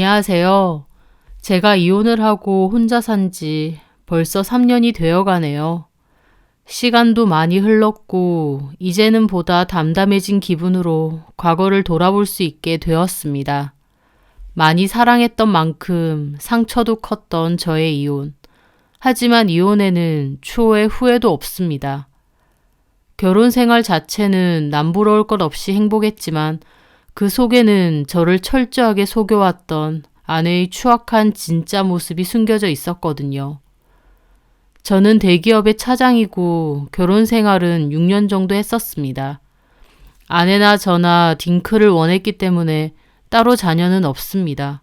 안녕하세요. 제가 이혼을 하고 혼자 산 지 벌써 3년이 되어 가네요. 시간도 많이 흘렀고, 이제는 보다 담담해진 기분으로 과거를 돌아볼 수 있게 되었습니다. 많이 사랑했던 만큼 상처도 컸던 저의 이혼. 하지만 이혼에는 추후의 후회도 없습니다. 결혼 생활 자체는 남부러울 것 없이 행복했지만 그 속에는 저를 철저하게 속여왔던 아내의 추악한 진짜 모습이 숨겨져 있었거든요. 저는 대기업의 차장이고 결혼 생활은 6년 정도 했었습니다. 아내나 저나 딩크를 원했기 때문에 따로 자녀는 없습니다.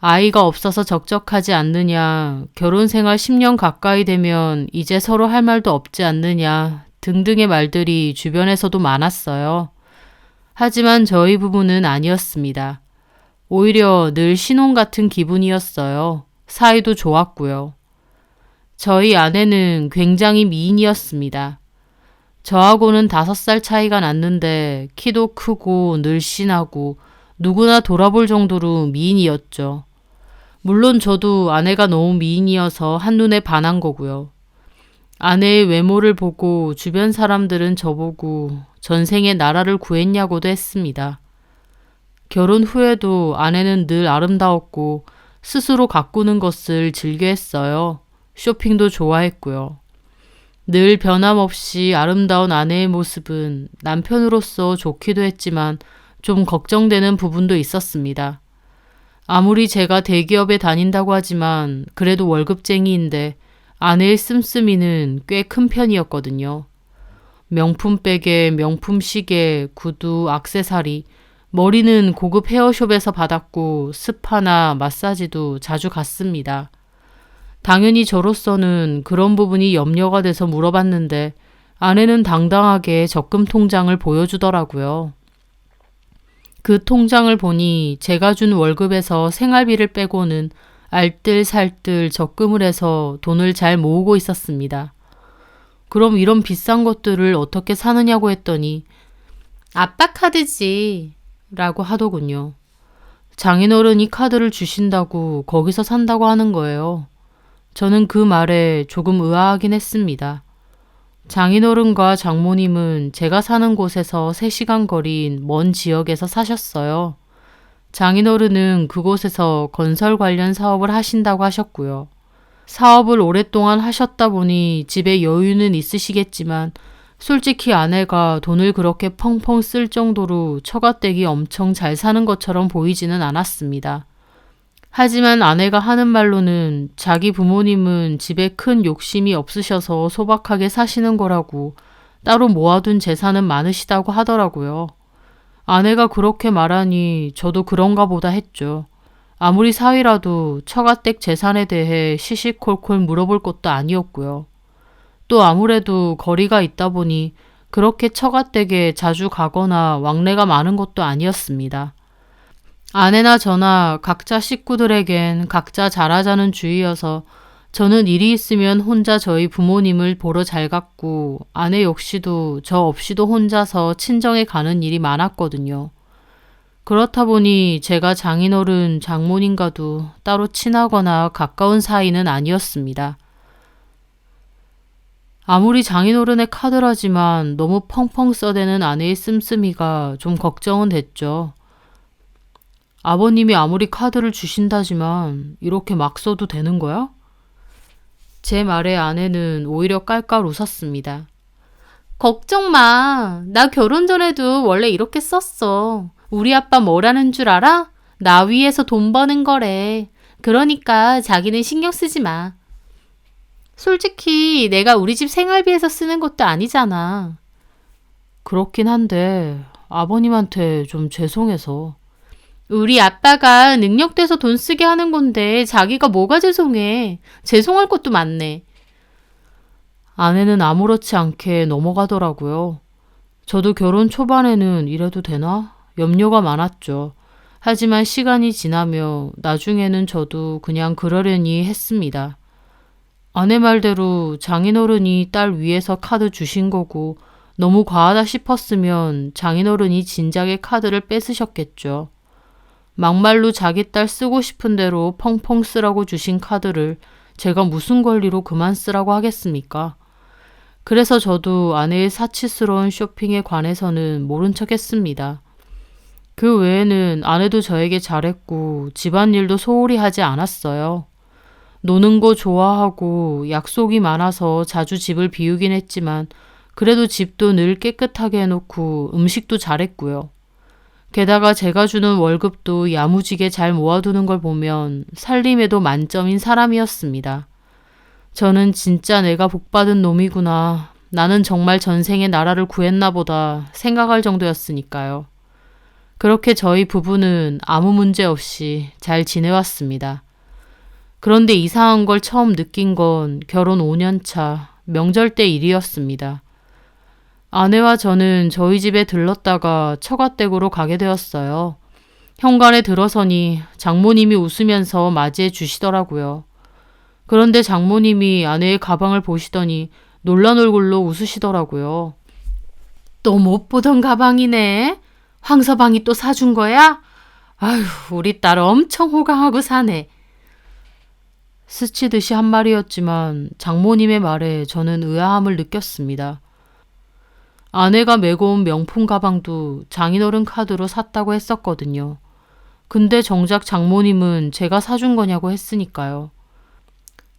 아이가 없어서 적적하지 않느냐, 결혼 생활 10년 가까이 되면 이제 서로 할 말도 없지 않느냐 등등의 말들이 주변에서도 많았어요. 하지만 저희 부부는 아니었습니다. 오히려 늘 신혼 같은 기분이었어요. 사이도 좋았고요. 저희 아내는 굉장히 미인이었습니다. 저하고는 다섯 살 차이가 났는데 키도 크고 늘씬하고 누구나 돌아볼 정도로 미인이었죠. 물론 저도 아내가 너무 미인이어서 한눈에 반한 거고요. 아내의 외모를 보고 주변 사람들은 저보고 전생에 나라를 구했냐고도 했습니다. 결혼 후에도 아내는 늘 아름다웠고 스스로 가꾸는 것을 즐겨 했어요. 쇼핑도 좋아했고요. 늘 변함없이 아름다운 아내의 모습은 남편으로서 좋기도 했지만 좀 걱정되는 부분도 있었습니다. 아무리 제가 대기업에 다닌다고 하지만 그래도 월급쟁이인데 아내의 씀씀이는 꽤 큰 편이었거든요. 명품 백에 명품 시계, 구두, 악세사리, 머리는 고급 헤어숍에서 받았고 스파나 마사지도 자주 갔습니다. 당연히 저로서는 그런 부분이 염려가 돼서 물어봤는데 아내는 당당하게 적금 통장을 보여주더라고요. 그 통장을 보니 제가 준 월급에서 생활비를 빼고는 알뜰살뜰 적금을 해서 돈을 잘 모으고 있었습니다. 그럼 이런 비싼 것들을 어떻게 사느냐고 했더니 아빠 카드지 라고 하더군요. 장인어른이 카드를 주신다고 거기서 산다고 하는 거예요. 저는 그 말에 조금 의아하긴 했습니다. 장인어른과 장모님은 제가 사는 곳에서 3시간 거리인 먼 지역에서 사셨어요. 장인어른은 그곳에서 건설 관련 사업을 하신다고 하셨고요. 사업을 오랫동안 하셨다 보니 집에 여유는 있으시겠지만 솔직히 아내가 돈을 그렇게 펑펑 쓸 정도로 처가댁이 엄청 잘 사는 것처럼 보이지는 않았습니다. 하지만 아내가 하는 말로는 자기 부모님은 집에 큰 욕심이 없으셔서 소박하게 사시는 거라고 따로 모아둔 재산은 많으시다고 하더라고요. 아내가 그렇게 말하니 저도 그런가 보다 했죠. 아무리 사위라도 처가댁 재산에 대해 시시콜콜 물어볼 것도 아니었고요. 또 아무래도 거리가 있다 보니 그렇게 처가댁에 자주 가거나 왕래가 많은 것도 아니었습니다. 아내나 저나 각자 식구들에겐 각자 잘하자는 주의여서 저는 일이 있으면 혼자 저희 부모님을 보러 잘 갔고 아내 역시도 저 없이도 혼자서 친정에 가는 일이 많았거든요. 그렇다 보니 제가 장인어른 장모님과도 따로 친하거나 가까운 사이는 아니었습니다. 아무리 장인어른의 카드라지만 너무 펑펑 써대는 아내의 씀씀이가 좀 걱정은 됐죠. 아버님이 아무리 카드를 주신다지만 이렇게 막 써도 되는 거야? 제 말에 아내는 오히려 깔깔 웃었습니다. 걱정 마. 나 결혼 전에도 원래 이렇게 썼어. 우리 아빠 뭐라는 줄 알아? 나 위해서 돈 버는 거래. 그러니까 자기는 신경 쓰지 마. 솔직히 내가 우리 집 생활비에서 쓰는 것도 아니잖아. 그렇긴 한데 아버님한테 좀 죄송해서. 우리 아빠가 능력돼서 돈 쓰게 하는 건데 자기가 뭐가 죄송해. 죄송할 것도 많네. 아내는 아무렇지 않게 넘어가더라고요. 저도 결혼 초반에는 이래도 되나? 염려가 많았죠. 하지만 시간이 지나며 나중에는 저도 그냥 그러려니 했습니다. 아내 말대로 장인어른이 딸 위에서 카드 주신 거고 너무 과하다 싶었으면 장인어른이 진작에 카드를 뺏으셨겠죠. 막말로 자기 딸 쓰고 싶은 대로 펑펑 쓰라고 주신 카드를 제가 무슨 권리로 그만 쓰라고 하겠습니까? 그래서 저도 아내의 사치스러운 쇼핑에 관해서는 모른 척 했습니다. 그 외에는 아내도 저에게 잘했고 집안일도 소홀히 하지 않았어요. 노는 거 좋아하고 약속이 많아서 자주 집을 비우긴 했지만 그래도 집도 늘 깨끗하게 해놓고 음식도 잘했고요. 게다가 제가 주는 월급도 야무지게 잘 모아두는 걸 보면 살림에도 만점인 사람이었습니다. 저는 진짜 내가 복받은 놈이구나. 나는 정말 전생에 나라를 구했나 보다 생각할 정도였으니까요. 그렇게 저희 부부는 아무 문제 없이 잘 지내왔습니다. 그런데 이상한 걸 처음 느낀 건 결혼 5년 차 명절 때 일이었습니다. 아내와 저는 저희 집에 들렀다가 처가댁으로 가게 되었어요. 현관에 들어서니 장모님이 웃으면서 맞이해 주시더라고요. 그런데 장모님이 아내의 가방을 보시더니 놀란 얼굴로 웃으시더라고요. 또 못 보던 가방이네. 황서방이 또 사준 거야? 아휴, 우리 딸 엄청 호강하고 사네. 스치듯이 한 말이었지만 장모님의 말에 저는 의아함을 느꼈습니다. 아내가 메고 온 명품 가방도 장인어른 카드로 샀다고 했었거든요. 근데 정작 장모님은 제가 사준 거냐고 했으니까요.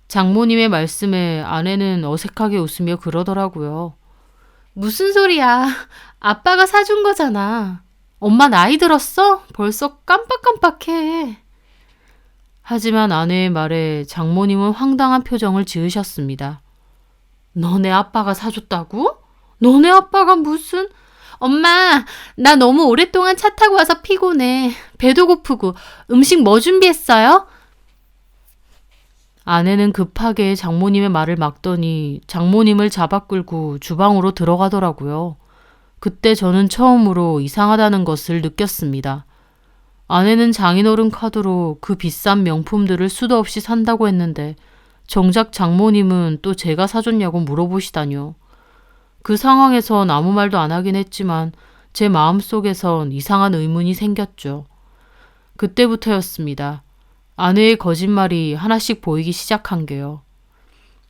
장모님의 말씀에 아내는 어색하게 웃으며 그러더라고요. 무슨 소리야. 아빠가 사준 거잖아. 엄마 나이 들었어? 벌써 깜빡깜빡해. 하지만 아내의 말에 장모님은 황당한 표정을 지으셨습니다. 너네 아빠가 사줬다고? 너네 아빠가 무슨... 엄마, 나 너무 오랫동안 차 타고 와서 피곤해. 배도 고프고 음식 뭐 준비했어요? 아내는 급하게 장모님의 말을 막더니 장모님을 잡아 끌고 주방으로 들어가더라고요. 그때 저는 처음으로 이상하다는 것을 느꼈습니다. 아내는 장인어른 카드로 그 비싼 명품들을 수도 없이 산다고 했는데 정작 장모님은 또 제가 사줬냐고 물어보시다뇨. 그 상황에선 아무 말도 안 하긴 했지만 제 마음속에선 이상한 의문이 생겼죠. 그때부터였습니다. 아내의 거짓말이 하나씩 보이기 시작한 게요.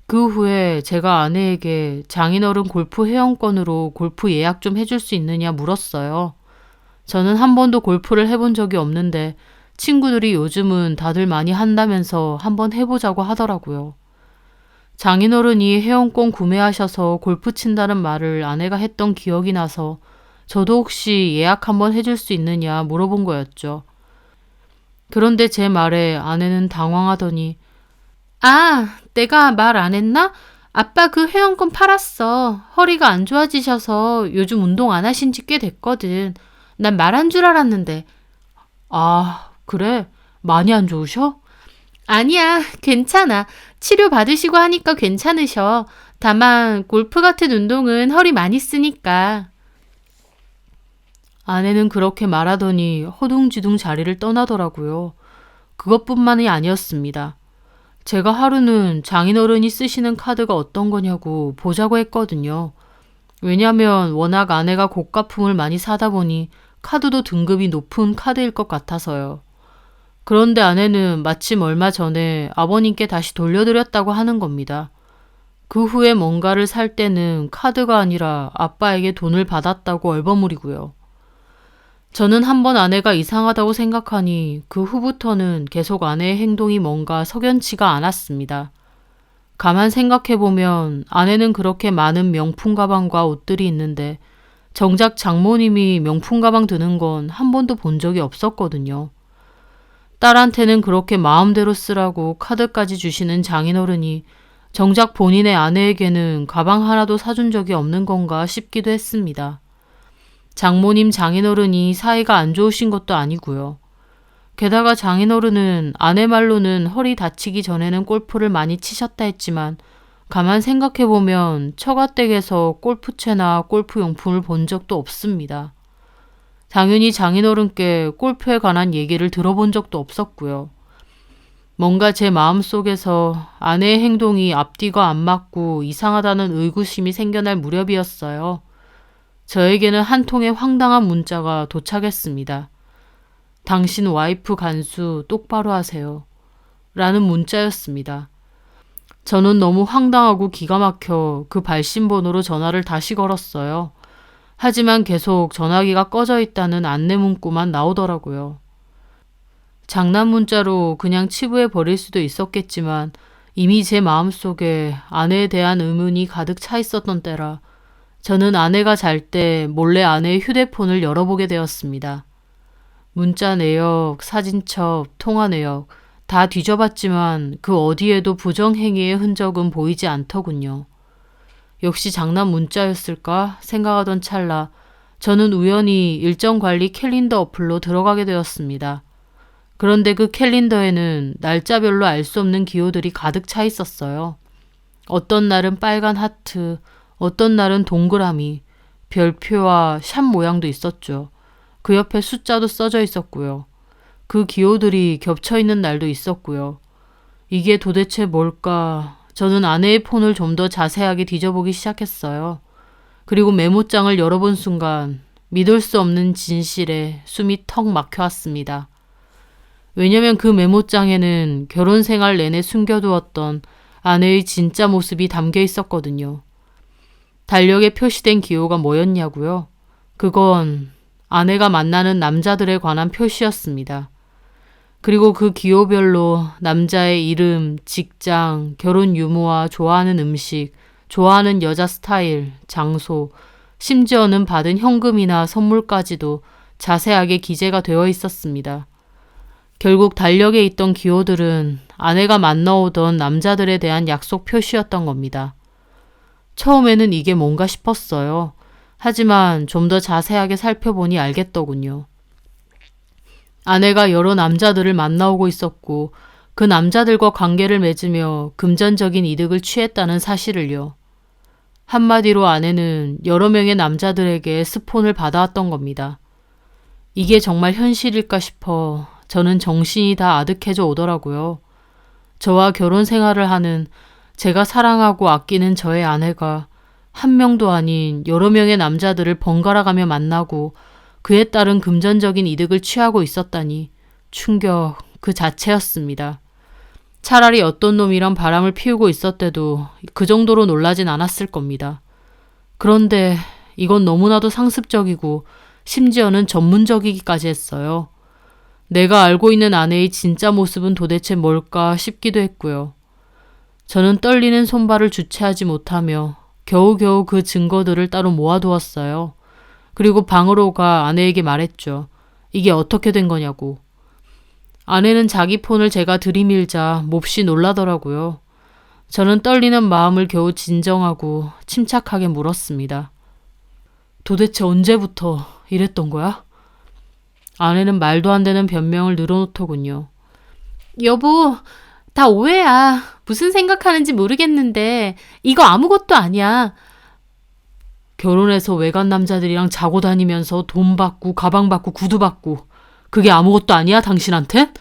그 후에 제가 아내에게 장인어른 골프 회원권으로 골프 예약 좀 해줄 수 있느냐 물었어요. 저는 한 번도 골프를 해본 적이 없는데 친구들이 요즘은 다들 많이 한다면서 한번 해보자고 하더라고요. 장인어른이 회원권 구매하셔서 골프 친다는 말을 아내가 했던 기억이 나서 저도 혹시 예약 한번 해줄 수 있느냐 물어본 거였죠. 그런데 제 말에 아내는 당황하더니 아, 내가 말 안 했나? 아빠 그 회원권 팔았어. 허리가 안 좋아지셔서 요즘 운동 안 하신 지 꽤 됐거든. 난 말한 줄 알았는데. 아, 그래? 많이 안 좋으셔? 아니야, 괜찮아. 치료 받으시고 하니까 괜찮으셔. 다만 골프 같은 운동은 허리 많이 쓰니까. 아내는 그렇게 말하더니 허둥지둥 자리를 떠나더라고요. 그것뿐만이 아니었습니다. 제가 하루는 장인어른이 쓰시는 카드가 어떤 거냐고 보자고 했거든요. 왜냐면 워낙 아내가 고가품을 많이 사다 보니 카드도 등급이 높은 카드일 것 같아서요. 그런데 아내는 마침 얼마 전에 아버님께 다시 돌려드렸다고 하는 겁니다. 그 후에 뭔가를 살 때는 카드가 아니라 아빠에게 돈을 받았다고 얼버무리고요. 저는 한 번 아내가 이상하다고 생각하니 그 후부터는 계속 아내의 행동이 뭔가 석연치가 않았습니다. 가만 생각해보면 아내는 그렇게 많은 명품 가방과 옷들이 있는데 정작 장모님이 명품 가방 드는 건 한 번도 본 적이 없었거든요. 딸한테는 그렇게 마음대로 쓰라고 카드까지 주시는 장인어른이 정작 본인의 아내에게는 가방 하나도 사준 적이 없는 건가 싶기도 했습니다. 장모님 장인어른이 사이가 안 좋으신 것도 아니고요. 게다가 장인어른은 아내 말로는 허리 다치기 전에는 골프를 많이 치셨다 했지만 가만 생각해보면 처가댁에서 골프채나 골프 용품을 본 적도 없습니다. 당연히 장인어른께 골프에 관한 얘기를 들어본 적도 없었고요. 뭔가 제 마음속에서 아내의 행동이 앞뒤가 안 맞고 이상하다는 의구심이 생겨날 무렵이었어요. 저에게는 한 통의 황당한 문자가 도착했습니다. 당신 와이프 간수 똑바로 하세요. 라는 문자였습니다. 저는 너무 황당하고 기가 막혀 그 발신번호로 전화를 다시 걸었어요. 하지만 계속 전화기가 꺼져 있다는 안내 문구만 나오더라고요. 장난 문자로 그냥 치부해 버릴 수도 있었겠지만 이미 제 마음속에 아내에 대한 의문이 가득 차 있었던 때라 저는 아내가 잘 때 몰래 아내의 휴대폰을 열어보게 되었습니다. 문자 내역, 사진첩, 통화 내역 다 뒤져봤지만 그 어디에도 부정행위의 흔적은 보이지 않더군요. 역시 장난 문자였을까 생각하던 찰나 저는 우연히 일정 관리 캘린더 어플로 들어가게 되었습니다. 그런데 그 캘린더에는 날짜별로 알 수 없는 기호들이 가득 차 있었어요. 어떤 날은 빨간 하트, 어떤 날은 동그라미, 별표와 샵 모양도 있었죠. 그 옆에 숫자도 써져 있었고요. 그 기호들이 겹쳐 있는 날도 있었고요. 이게 도대체 뭘까? 저는 아내의 폰을 좀 더 자세하게 뒤져보기 시작했어요. 그리고 메모장을 열어본 순간 믿을 수 없는 진실에 숨이 턱 막혀왔습니다. 왜냐면 그 메모장에는 결혼 생활 내내 숨겨두었던 아내의 진짜 모습이 담겨 있었거든요. 달력에 표시된 기호가 뭐였냐고요? 그건 아내가 만나는 남자들에 관한 표시였습니다. 그리고 그 기호별로 남자의 이름, 직장, 결혼 유무와 좋아하는 음식, 좋아하는 여자 스타일, 장소, 심지어는 받은 현금이나 선물까지도 자세하게 기재가 되어 있었습니다. 결국 달력에 있던 기호들은 아내가 만나오던 남자들에 대한 약속 표시였던 겁니다. 처음에는 이게 뭔가 싶었어요. 하지만 좀 더 자세하게 살펴보니 알겠더군요. 아내가 여러 남자들을 만나오고 있었고 그 남자들과 관계를 맺으며 금전적인 이득을 취했다는 사실을요. 한마디로 아내는 여러 명의 남자들에게 스폰을 받아왔던 겁니다. 이게 정말 현실일까 싶어 저는 정신이 다 아득해져 오더라고요. 저와 결혼 생활을 하는 제가 사랑하고 아끼는 저의 아내가 한 명도 아닌 여러 명의 남자들을 번갈아 가며 만나고 그에 따른 금전적인 이득을 취하고 있었다니 충격 그 자체였습니다. 차라리 어떤 놈이랑 바람을 피우고 있었대도 그 정도로 놀라진 않았을 겁니다. 그런데 이건 너무나도 상습적이고 심지어는 전문적이기까지 했어요. 내가 알고 있는 아내의 진짜 모습은 도대체 뭘까 싶기도 했고요. 저는 떨리는 손발을 주체하지 못하며 겨우겨우 그 증거들을 따로 모아두었어요. 그리고 방으로 가 아내에게 말했죠. 이게 어떻게 된 거냐고. 아내는 자기 폰을 제가 들이밀자 몹시 놀라더라고요. 저는 떨리는 마음을 겨우 진정하고 침착하게 물었습니다. 도대체 언제부터 이랬던 거야? 아내는 말도 안 되는 변명을 늘어놓더군요. 여보, 다 오해야. 무슨 생각하는지 모르겠는데 이거 아무것도 아니야. 결혼해서 외간 남자들이랑 자고 다니면서 돈 받고 가방 받고 구두 받고 그게 아무것도 아니야 당신한텐?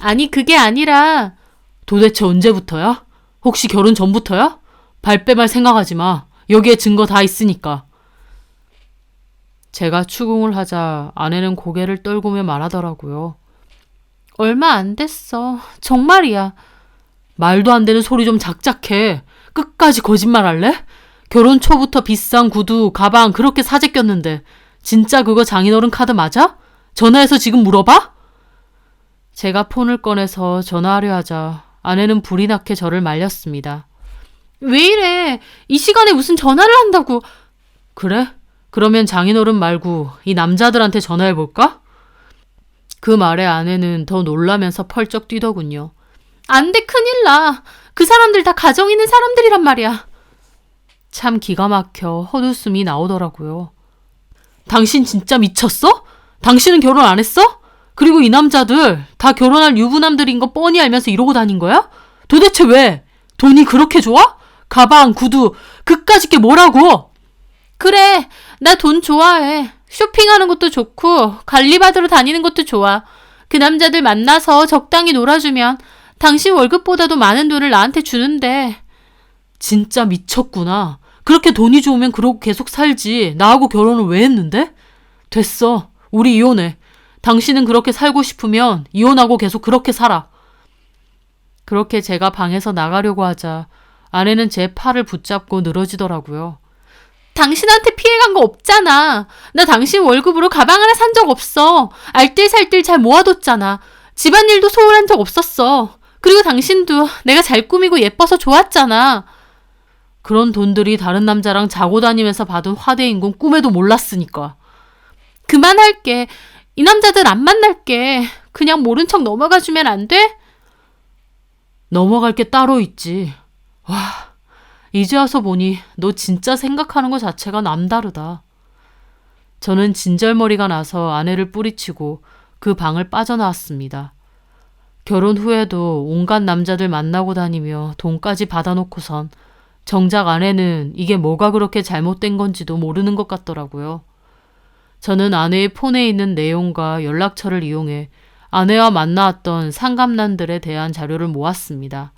아니 그게 아니라 도대체 언제부터야? 혹시 결혼 전부터야? 발뺌할 생각하지 마. 여기에 증거 다 있으니까. 제가 추궁을 하자 아내는 고개를 떨구며 말하더라고요. 얼마 안 됐어. 정말이야. 말도 안 되는 소리 좀 작작해. 끝까지 거짓말 할래? 결혼 초부터 비싼 구두, 가방 그렇게 사재 꼈는데 진짜 그거 장인어른 카드 맞아? 전화해서 지금 물어봐? 제가 폰을 꺼내서 전화하려 하자 아내는 불이 나게 저를 말렸습니다. 왜 이래? 이 시간에 무슨 전화를 한다고? 그래? 그러면 장인어른 말고 이 남자들한테 전화해 볼까? 그 말에 아내는 더 놀라면서 펄쩍 뛰더군요. 안 돼, 큰일 나. 그 사람들 다 가정 있는 사람들이란 말이야. 참 기가 막혀 헛웃음이 나오더라고요. 당신 진짜 미쳤어? 당신은 결혼 안 했어? 그리고 이 남자들 다 결혼할 유부남들인 거 뻔히 알면서 이러고 다닌 거야? 도대체 왜? 돈이 그렇게 좋아? 가방, 구두, 그까짓 게 뭐라고? 그래, 나 돈 좋아해. 쇼핑하는 것도 좋고 관리받으러 다니는 것도 좋아. 그 남자들 만나서 적당히 놀아주면 당신 월급보다도 많은 돈을 나한테 주는데. 진짜 미쳤구나. 그렇게 돈이 좋으면 그러고 계속 살지. 나하고 결혼을 왜 했는데? 됐어. 우리 이혼해. 당신은 그렇게 살고 싶으면 이혼하고 계속 그렇게 살아. 그렇게 제가 방에서 나가려고 하자 아내는 제 팔을 붙잡고 늘어지더라고요. 당신한테 피해간 거 없잖아. 나 당신 월급으로 가방 하나 산 적 없어. 알뜰살뜰 잘 모아뒀잖아. 집안일도 소홀한 적 없었어. 그리고 당신도 내가 잘 꾸미고 예뻐서 좋았잖아. 그런 돈들이 다른 남자랑 자고 다니면서 받은 화대인 건 꿈에도 몰랐으니까. 그만할게. 이 남자들 안 만날게. 그냥 모른 척 넘어가 주면 안 돼? 넘어갈 게 따로 있지. 와, 이제 와서 보니 너 진짜 생각하는 것 자체가 남다르다. 저는 진절머리가 나서 아내를 뿌리치고 그 방을 빠져나왔습니다. 결혼 후에도 온갖 남자들 만나고 다니며 돈까지 받아놓고선 정작 아내는 이게 뭐가 그렇게 잘못된 건지도 모르는 것 같더라고요. 저는 아내의 폰에 있는 내용과 연락처를 이용해 아내와 만나왔던 상감난들에 대한 자료를 모았습니다.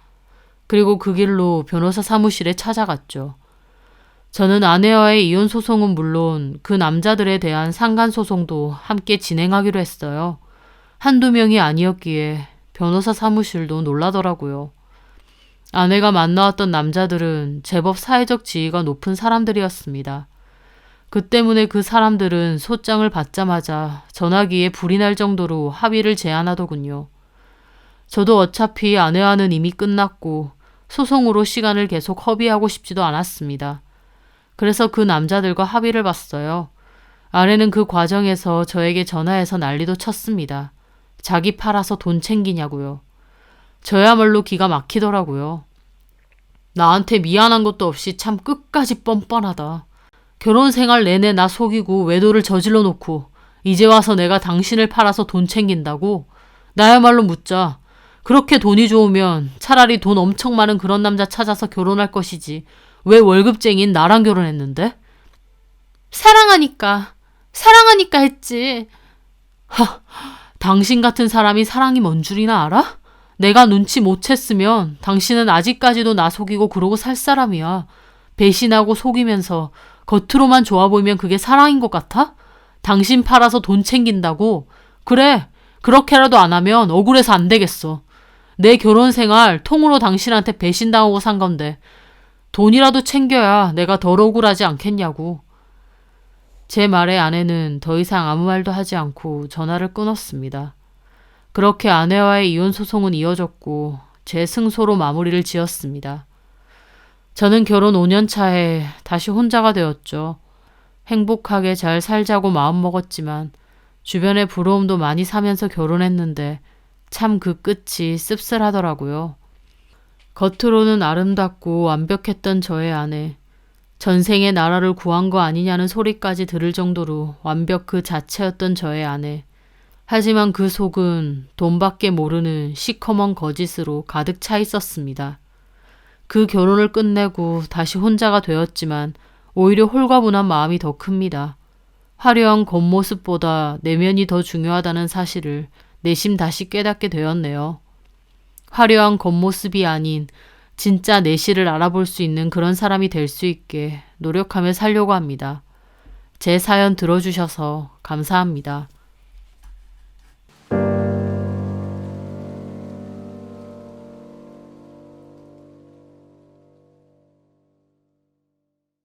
그리고 그 길로 변호사 사무실에 찾아갔죠. 저는 아내와의 이혼 소송은 물론 그 남자들에 대한 상간 소송도 함께 진행하기로 했어요. 한두 명이 아니었기에 변호사 사무실도 놀라더라고요. 아내가 만나왔던 남자들은 제법 사회적 지위가 높은 사람들이었습니다. 그 때문에 그 사람들은 소장을 받자마자 전화기에 불이 날 정도로 합의를 제안하더군요. 저도 어차피 아내와는 이미 끝났고 소송으로 시간을 계속 허비하고 싶지도 않았습니다. 그래서 그 남자들과 합의를 봤어요. 아내는 그 과정에서 저에게 전화해서 난리도 쳤습니다. 자기 팔아서 돈 챙기냐고요. 저야말로 기가 막히더라고요. 나한테 미안한 것도 없이 참 끝까지 뻔뻔하다. 결혼 생활 내내 나 속이고 외도를 저질러 놓고 이제 와서 내가 당신을 팔아서 돈 챙긴다고? 나야말로 묻자. 그렇게 돈이 좋으면 차라리 돈 엄청 많은 그런 남자 찾아서 결혼할 것이지. 왜 월급쟁이인 나랑 결혼했는데? 사랑하니까. 사랑하니까 했지. 하, 당신 같은 사람이 사랑이 뭔 줄이나 알아? 내가 눈치 못 챘으면 당신은 아직까지도 나 속이고 그러고 살 사람이야. 배신하고 속이면서 겉으로만 좋아 보이면 그게 사랑인 것 같아? 당신 팔아서 돈 챙긴다고? 그래, 그렇게라도 안 하면 억울해서 안 되겠어. 내 결혼 생활 통으로 당신한테 배신당하고 산 건데, 돈이라도 챙겨야 내가 덜 억울하지 않겠냐고. 제 말에 아내는 더 이상 아무 말도 하지 않고 전화를 끊었습니다. 그렇게 아내와의 이혼 소송은 이어졌고 제 승소로 마무리를 지었습니다. 저는 결혼 5년 차에 다시 혼자가 되었죠. 행복하게 잘 살자고 마음먹었지만 주변에 부러움도 많이 사면서 결혼했는데 참 그 끝이 씁쓸하더라고요. 겉으로는 아름답고 완벽했던 저의 아내. 전생에 나라를 구한 거 아니냐는 소리까지 들을 정도로 완벽 그 자체였던 저의 아내. 하지만 그 속은 돈밖에 모르는 시커먼 거짓으로 가득 차 있었습니다. 그 결혼을 끝내고 다시 혼자가 되었지만 오히려 홀가분한 마음이 더 큽니다. 화려한 겉모습보다 내면이 더 중요하다는 사실을 내심 다시 깨닫게 되었네요. 화려한 겉모습이 아닌 진짜 내실을 알아볼 수 있는 그런 사람이 될 수 있게 노력하며 살려고 합니다. 제 사연 들어주셔서 감사합니다.